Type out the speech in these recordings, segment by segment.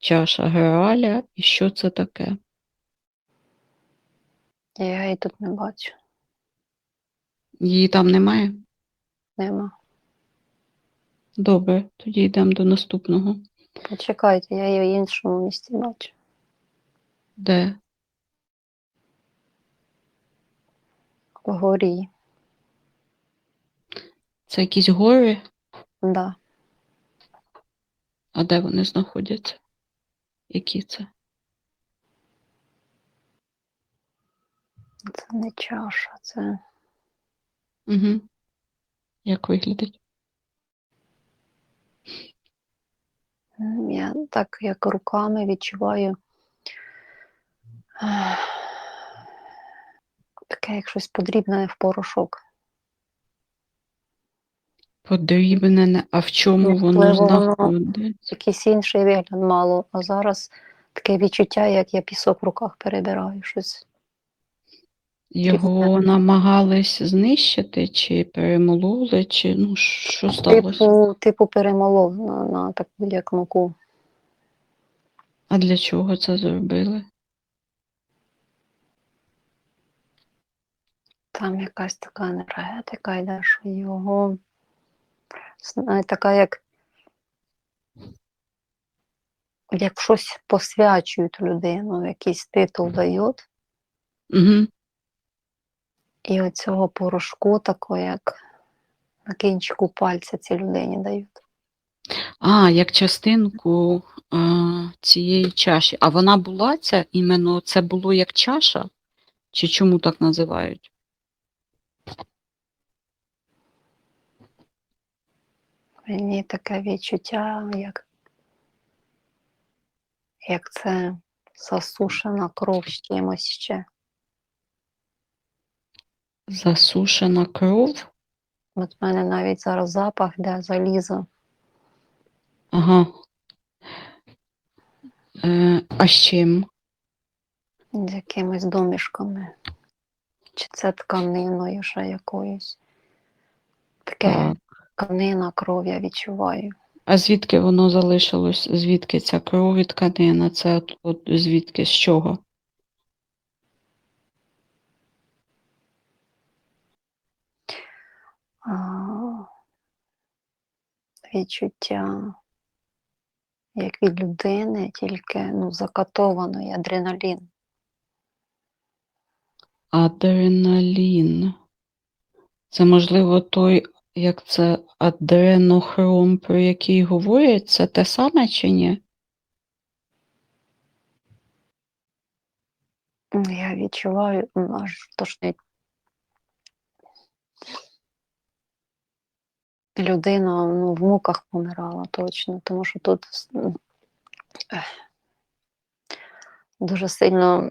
чаша Грааля і що це таке? Я її тут не бачу. Її там немає? Нема. Добре, тоді йдемо до наступного. Почекайте, я її в іншому місці бачу. Де? Вгорі. Це якісь гори? Да. А де вони знаходяться? Які це? Це не чаша, це Угу. Як виглядить? я так як руками відчуваю. Таке, як щось подрібне в порошок. Подрібнене, а в чому воно Можливо, воно- знаходиться? Якийсь інший вигляд мало, а зараз таке відчуття, як я пісок в руках перебираю щось. Його намагались знищити, чи перемололи, чи ну що сталося? Типу, типу перемолов на, на таку як муку. А для чого це зробили? Там якась така енергетика йде, що його така, як, як щось посвячують людину, якийсь титул дають. Угу. І оцього порошку, такого, як на кінчику пальця цій людині дають. А, як частинку а, цієї чаші. А вона була ця іменно це було як чаша? Чи чому так називають? Мені таке відчуття, як, як це засушена кров з чимось ще. Засушена кров? От в мене навіть зараз запах де залізо. Ага. Е, а з чим? з якимись домішками. Чи це тканиною ще якоюсь. Таке Так. Тканина, кров я відчуваю. А звідки воно залишилось? Звідки ця кров і тканина? Це от, от звідки? З чого? А, відчуття, як від людини, тільки ну, закатований адреналін. Адреналін. Це, можливо, той, як це адренохром, про який говорять, це те саме чи ні? Я відчуваю аж тошнить. Людина ну, в муках помирала точно, тому що тут дуже сильно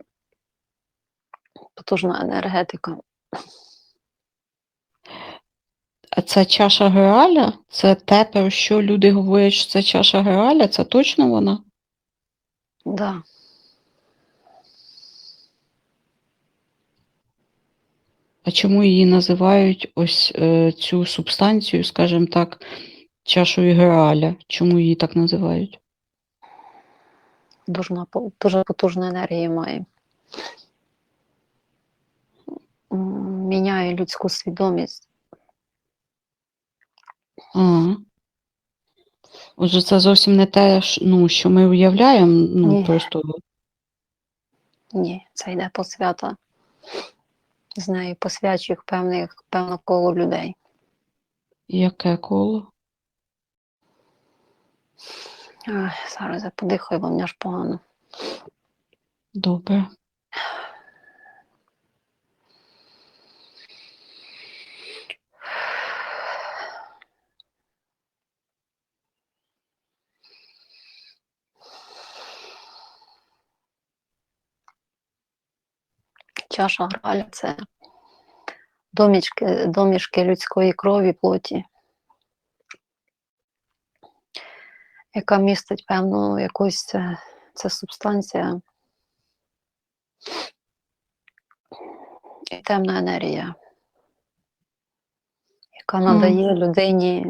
потужна енергетика. Це чаша Граля? Це те, про що люди говорять, що це чаша Граля? Це точно вона? Да. А чому її називають ось е, цю субстанцію, скажімо так, чашою Граля? Чому її так називають? Дуже, дуже потужну енергію має. Міняє людську свідомість. А. Отже, це зовсім не те, ну, що ми уявляємо, ну, Ні. просто Ні, це йде посвята. З нею посвячує певних, певне коло людей. яке коло? Ай, зараз я подихаю, бо мені аж погано. Добре. Чаша граля це домішки, домішки людської крові плоті, яка містить певну якусь це, це субстанція і темна енергія, яка надає людині,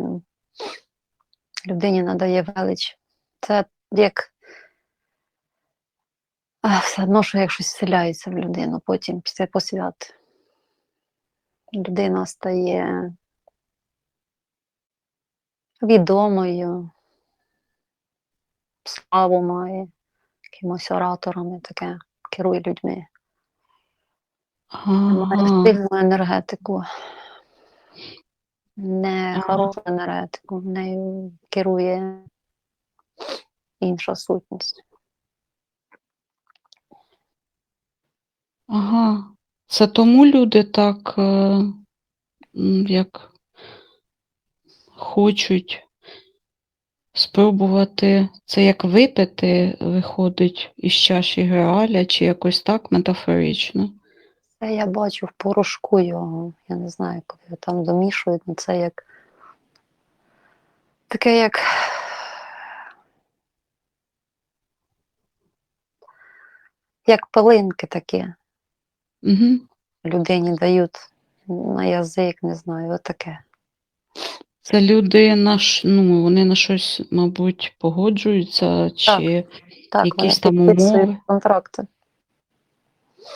людині надає велич. Це як А все одно, що як щось вселяється в людину, потім після посвят. Людина стає відомою, славу має, якимось ораторами таке, керує людьми. Має сильну енергетику, не хорошу енергетику, нею керує інша сутність. Ага. Це тому люди так е, як хочуть спробувати це як випити, виходить із чаші Грааля, чи якось так метафорично. Це я бачу в порошку його. Я не знаю, коли там домішують, ну це як таке як. Як пилинки такі Угу. людині дають на язик, не знаю, отаке. Це люди на ш- ну, вони на щось, мабуть, погоджуються, чи Так, Якісь вони там умови? контракти.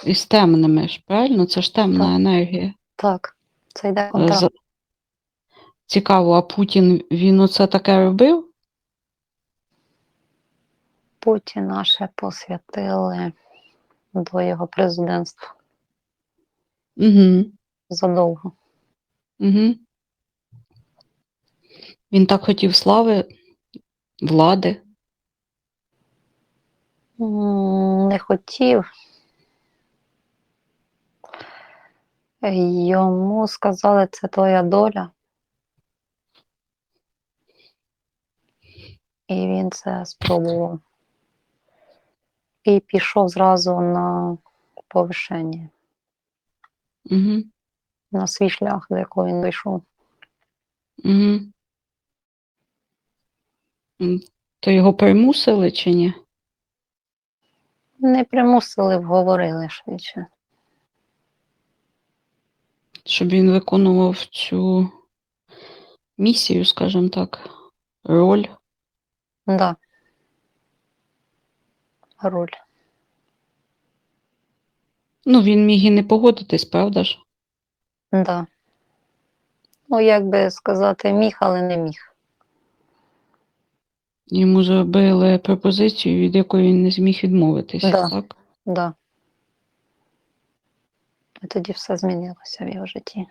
із темними ж, правильно? Це ж темна Так. енергія. Так, це йде контракт. за- Цікаво, а Путін він оце таке робив? Путіна ще посвятили до його президентства Угу. задовго. Угу. Він так хотів слави, влади. М, Не хотів. Йому сказали, це твоя доля. І він це спробував. І пішов зразу на повишення, Угу. на свій шлях, до якого він дійшов. Угу. То його примусили чи ні? Не примусили, вговорили швидше. Щоб він виконував цю місію, скажімо так, роль. Да. Роль. Ну, він міг і не погодитись, правда ж? Да. Ну, як би сказати, міг, але не міг. Йому зробили пропозицію, від якої він не зміг відмовитись, Да. так? Да. І тоді все змінилося в його житті.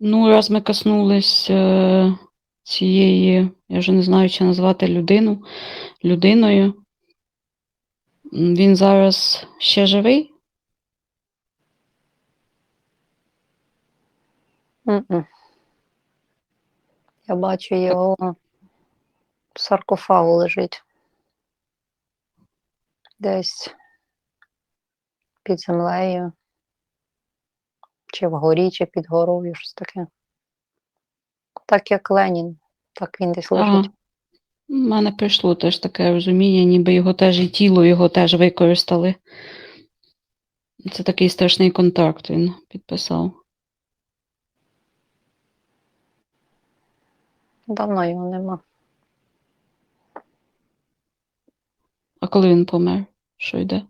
Ну, раз ми коснулись е, цієї, я вже не знаю, чи назвати людину людиною. Він зараз ще живий? М-м. Я бачу його в саркофагу лежить. Десь під землею, чи вгорі, чи під горою, щось таке. Так як Ленін, так він десь лежить. У мене прийшло теж таке розуміння, ніби його теж і тіло його теж використали. Це такий страшний контракт він підписав. Давно його нема. А коли він помер? Що йде?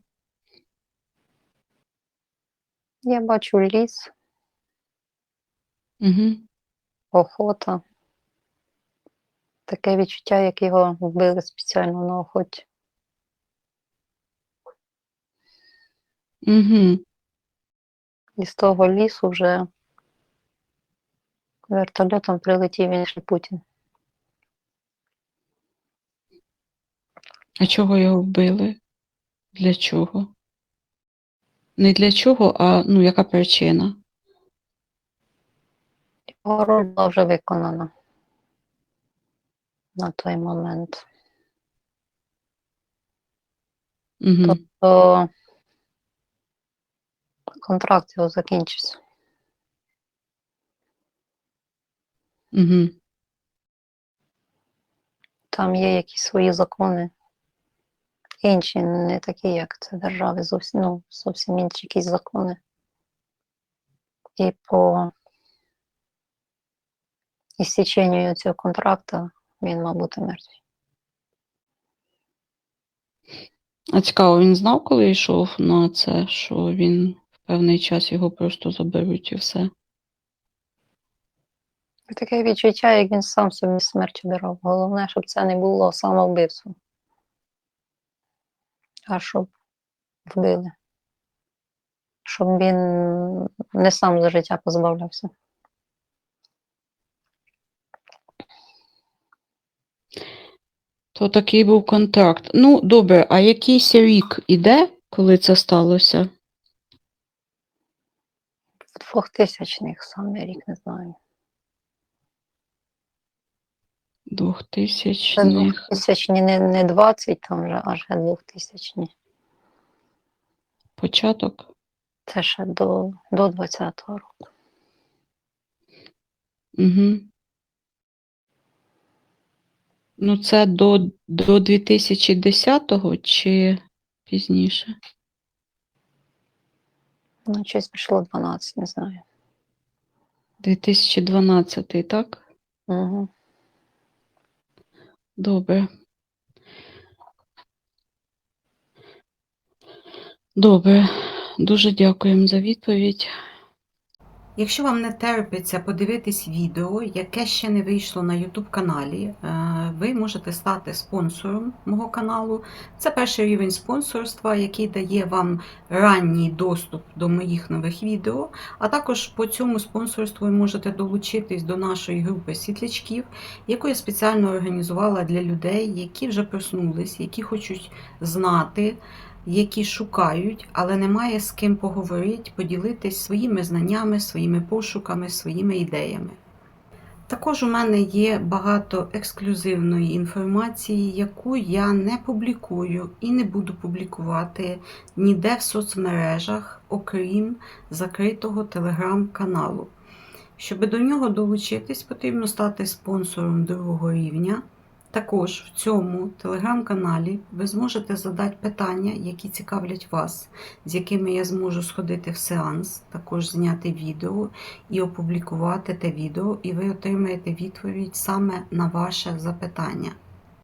Я бачу ліс, Угу. охота. Таке відчуття, як його вбили спеціально на охоті. Угу. І з того лісу вже вертольотом прилетів інший Путін. А чого його вбили? Для чого? Не для чого, а ну, яка причина? Його роль була вже виконана на той момент. Угу. То контракт його закінчився. Угу. Там є якісь свої закони. Інші, не такі, як це держави, зовсім, ну, зовсім інші якісь закони. І по істеченню цього контракту він мав бути мертвий. А цікаво, він знав, коли йшов на це, що він в певний час його просто заберуть і все. Таке відчуття, як він сам собі смерть обирав. Головне, щоб це не було самовбивством. А щоб вбили. Щоб він не сам за життя позбавлявся. То такий був контракт. Ну, добре, а якийсь рік іде, коли це сталося? В 2000-х саме рік не знаю. Це 2000-х. 2000 не, не 20 там вже, а ще 2000 Початок. Це ще до, до 20-го року. Угу. Ну, це до, до 2010-го чи пізніше? Ну, щось прийшло 12, не знаю. 2012, так? Угу. Добре. Добре. Дуже дякуємо за відповідь. Якщо вам не терпиться подивитись відео, яке ще не вийшло на YouTube каналі, е, ви можете стати спонсором мого каналу. Це перший рівень спонсорства, який дає вам ранній доступ до моїх нових відео. А також по цьому спонсорству ви можете долучитись до нашої групи світлячків, яку я спеціально організувала для людей, які вже проснулись, які хочуть знати які шукають, але немає з ким поговорити, поділитись своїми знаннями, своїми пошуками, своїми ідеями. Також у мене є багато ексклюзивної інформації, яку я не публікую і не буду публікувати ніде в соцмережах, окрім закритого телеграм-каналу. Щоб до нього долучитись, потрібно стати спонсором другого рівня. Також в цьому телеграм-каналі ви зможете задати питання, які цікавлять вас, з якими я зможу сходити в сеанс, також зняти відео і опублікувати те відео, і ви отримаєте відповідь саме на ваше запитання.